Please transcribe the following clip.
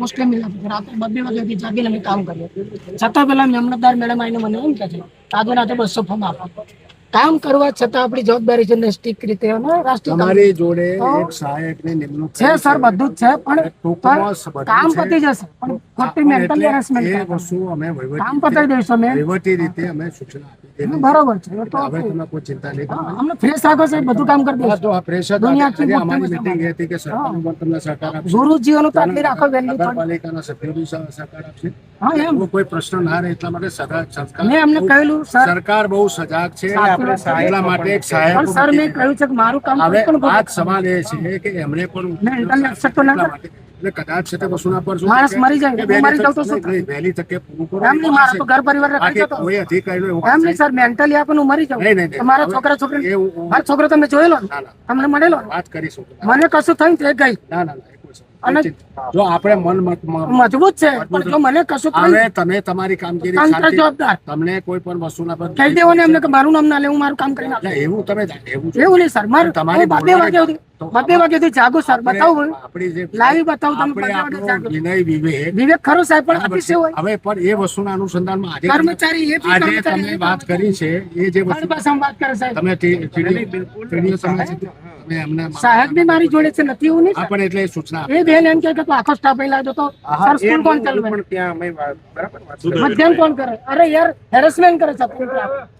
મુસ્લિમ રાત્રે બબ્બે વાગ્યાથી જાગીને અમે કામ કરીએ છતાં પેલા મામલતદાર મેડમ આવીને મને એમ કહે છે કાગો રાતે બસો ફોર્મ આપો કામ કરવા છતાં આપણી જવાબદારી છે નૈતિક રીતે અને રાષ્ટ્રીય. તમારી જોડે એક સહાયકની નિમણૂક છે સર બધું જ છે પણ કામ. પતી જશે પણ ખોટી મેન્ટલ હેરાસમેન્ટ એ વસ્તુ અમે કામ પતાવી દઈશું અમે વહીવટી રીતે અમે સૂચના. બરોબર છે. હવે તમે કોઈ ચિંતા નહીં કરો. અમને ફ્રેશ રાખો છે બધું કામ કરી દઈશું. તો આ દુનિયા આખી અમારી મીટિંગ હતી કે સરકાર પણ તમને સહકાર આપશે. ગુરુજીઓનું તો આટલી રાખો વહેલી પણ. નગરપાલિકાના સભ્યો બી સહ- સહકાર આપશે. હા એમ. કોઈ પ્રશ્ન ના રહે એટલા માટે સરકાર મેં અમને કહેલું સર સરકાર બહુ સજાગ છે. એટલા માટે એક સહાયક સર મેં કહ્યું છે કે મારું કામ હવે સવાલ એ છે કે એમણે પણ મેં ના એટલા કદાચ છે તે વસુના પર માણસ મરી જાય, હું મરી જાઉં તો શું વહેલી તકે પૂરું કરો એમ નહીં મારા તો ઘર પરિવાર રાખી જતો કોઈ અધિકારીનો એવો એમ નહીં સર મેન્ટલી આપણને મરી જાઉં નહીં, નહીં, નહીં. મારા છોકરા છોકરી મારા છોકરો તમે જોયેલો. તમને મળેલો વાત કરીશું. મને કશું થયું તે ગઈ. ના ના અને- જો આપણે મન મજબૂત છે પણ જો મને કશું હવે તમે તમારી કામગીરી તંત્ર જવાબદાર. તમને કોઈ પણ વસ્તુના પર કહી દેવો ને એમને કે મારું નામ ના લે હું મારું કામ કરી નાખું. એવું તમે એવું એવું નહીં સર મારું તમારી હું બબ્બે જાગું સર બતાવું બતાવું તમે. વિનય વિવેક. વિવેક ખરો સાહેબ પણ અતિશય હોય. હવે પણ એ વસ્તુના અનુસંધાનમાં આજે કર્મચારી એ આજે તમે વાત કરી છે એ જે વસ્તુ ભાષામાં વાત કરે સાહેબ. તમે ટીડીઓ ટીડીઓ તમે તમે એમને સાહેબ બી મારી જોડે છે નથી એવું નહીં પણ એટલે સૂચના એ બેન એમ કે તું આખો સ્ટાફ અહીં તો સર સ્કૂલ કોણ ચલાવે પણ ત્યાં અમે બરાબર મધ્યાહન કોણ કરે? અરે યાર હેરેસમેન્ટ કરે છે